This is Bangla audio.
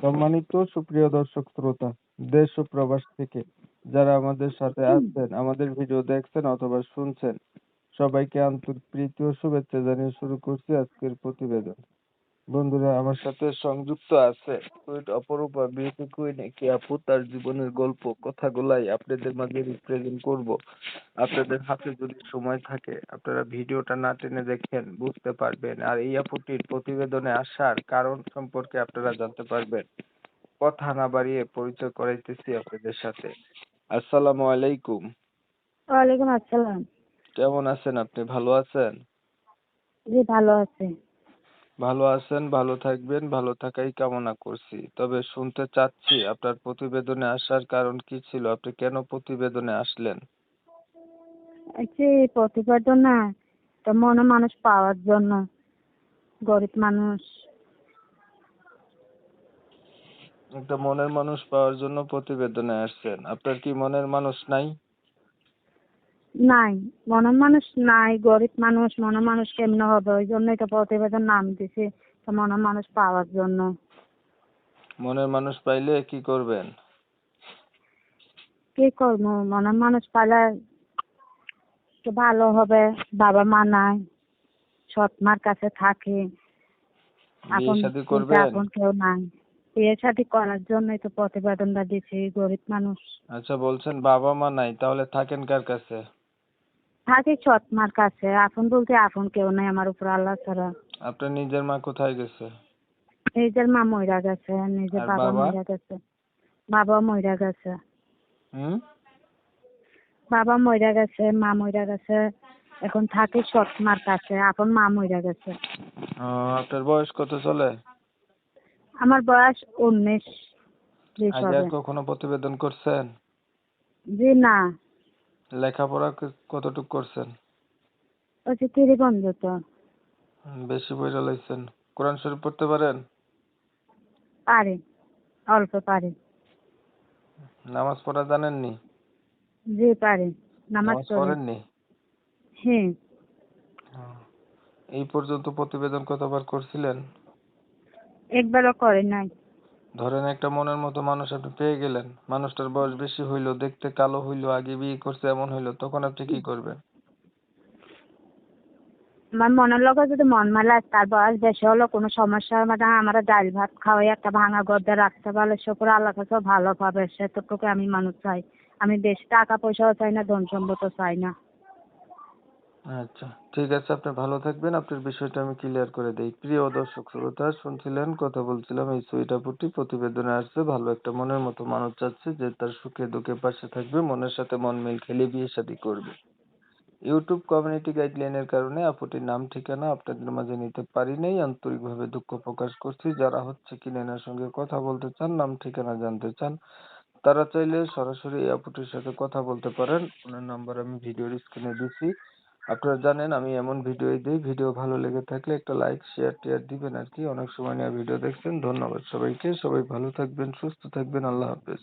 সম্মানিত সুপ্রিয় দর্শক শ্রোতা দেশ ও প্রবাস থেকে যারা আমাদের সাথে আছেন আমাদের ভিডিও দেখছেন অথবা শুনছেন সবাইকে আন্তরিক প্রীতি ও শুভেচ্ছা জানিয়ে শুরু করছি আজকের প্রতিবেদন। বন্ধুরা আমার সাথে সংযুক্ত আছে কুইট অপরূপা বিউটি কুইন একটি আপু। তার জীবনের গল্প কথাগুলাই আপনাদের মাঝে রিপ্রেজেন্ট করব। আপনাদের হাতে যদি সময় থাকে আপনারা ভিডিওটা না টেনে দেখেন বুঝতে পারবেন। আর এই আপুটির প্রতিবেদনে আসার কারণ সম্পর্কে আপনারা জানতে পারবেন। কথা না বাড়িয়ে পরিচয় করাইতেছি আপনাদের সাথে। আসসালামু আলাইকুম। ওয়ালাইকুম আসসালাম। কেমন আছেন? আপনি ভালো আছেন? জি ভালো আছে। ভালো আছেন ভালো থাকবেন ভালো থাকাই কামনা করছি। তবে শুনতে চাচ্ছি আপনার প্রতিবেদনে আসার কারণ কি ছিল? আপনি কেন প্রতিবেদনে আসলেন? যে প্রতিবেদন তো মনে মানুষ পাওয়ার জন্য গরিব মানুষ। একটা মনের মানুষ পাওয়ার জন্য প্রতিবেদনে আসছেন। আপনার কি মনের মানুষ নাই? নাই। মানুষ নাই গরিব মানুষ মানুষ কেমনে হবে? ওই জন্যই তো প্রতিবেদন নাম দিছে তো মানুষ পাওয়ার জন্য। মনের মানুষ পাইলে কি করবেন? কি করব? মনের মানুষ পালে তো ভালো হবে বাবা মা নাই সৎ মার কাছে থাকে। এখন এখন কেউ নাই। বিয়ে শাদী করার জন্যই তো প্রতিবেদনটা দিছি গরিব মানুষ। আচ্ছা বলছেন বাবা মা নাই তাহলে থাকেন কার কাছে? থাকি সৎ মার কাছে। আপন বলতে আপন কেউ নাই আমার উপর আল্লাহ ছাড়া। আপনার নিজের মা কোথায় গেছে? নিজের মা মইরা গেছে নিজের বাবা? মইরা গেছে। বাবা মইরা গেছে। হুম? বাবা মইরা গেছে মা মইরা গেছে এখন থাকে সৎ মার কাছে আপন মা মইরা গেছে। আপনার বয়স কত চলে? আমার বয়স উনিশ আগে কখনো প্রতিবেদন করছেন? জি না। লেখাপড়া কতটুক করছেন? ওই বেশি বইটা লাইছেন। কোরআন শরীফ পড়তে পারেন? পারি অল্প পারি। নামাজ পড়া জানেননি? জি পারি। নামাজ নামাজ পড়ি। পড়েননি? হ্যাঁ। এই পর্যন্ত প্রতিবেদন কতবার করছিলেন? একবারও করে নাই। ধরেন একটা মনের মতো মানুষ আপনি পেয়ে গেলেন, মানুষটার বয়স বেশি হইল, দেখতে কালো হইল, আগে বিয়ে করছে, এমন হইল, তখন আপনি কি করবেন? আমার মনের লগে যদি মন মেলা তার বয়স বেশি হলো, কোনো সমস্যার মধ্যে আমরা ডাল ভাত খাওয়াই, একটা ভাঙা গদ্দে রাখতে পারলে শুক্র আল্লাহ কাছে ভালো পাবে। সেটুকু আমি মানুষ চাই। আমি বেশি টাকা পয়সাও চাই না, ধন সম্পদও চাই না। আচ্ছা ঠিক আছে। আপনি ভালো থাকবেন। আপনার বিষয়টা আমি ক্লিয়ার করে দেই। প্রিয় দর্শক, শ্রোতা, শুনছিলেন, কথা বলছিলাম, এই সুইটাপুটি প্রতিবেদনে আসছে, ভালো একটা মনের মতো মানুষ চাচ্ছে যে তার সুখে দুঃখে পাশে থাকবে, মনের সাথে মন মিল খেলে বিয়ে শাদী করবে। ইউটিউব কমিউনিটি গাইডলাইনের কারণে আপুটির নাম, ঠিকানা আপনাদের মাঝে নিতে পারি নাই, আন্তরিকভাবে দুঃখ প্রকাশ করছি। যারা হচ্ছে কিনা এনার সঙ্গে কথা বলতে চান, নাম, ঠিকানা জানতে চান, তারা চাইলে সরাসরি এই আপুটির সাথে কথা বলতে পারেন। ওনার নাম্বার আমি ভিডিওর স্ক্রিনে দিছি। আপনারা জানেন, আমি এমন ভিডিওই দিই। ভিডিও ভালো লেগে থাকলে একটা লাইক শেয়ার টেয়ার দিবেন আর কি। অনেক সময় নিয়ে ভিডিও দেখছেন। ধন্যবাদ সবাইকে। সবাই ভালো থাকবেন, সুস্থ থাকবেন। আল্লাহ হাফেজ।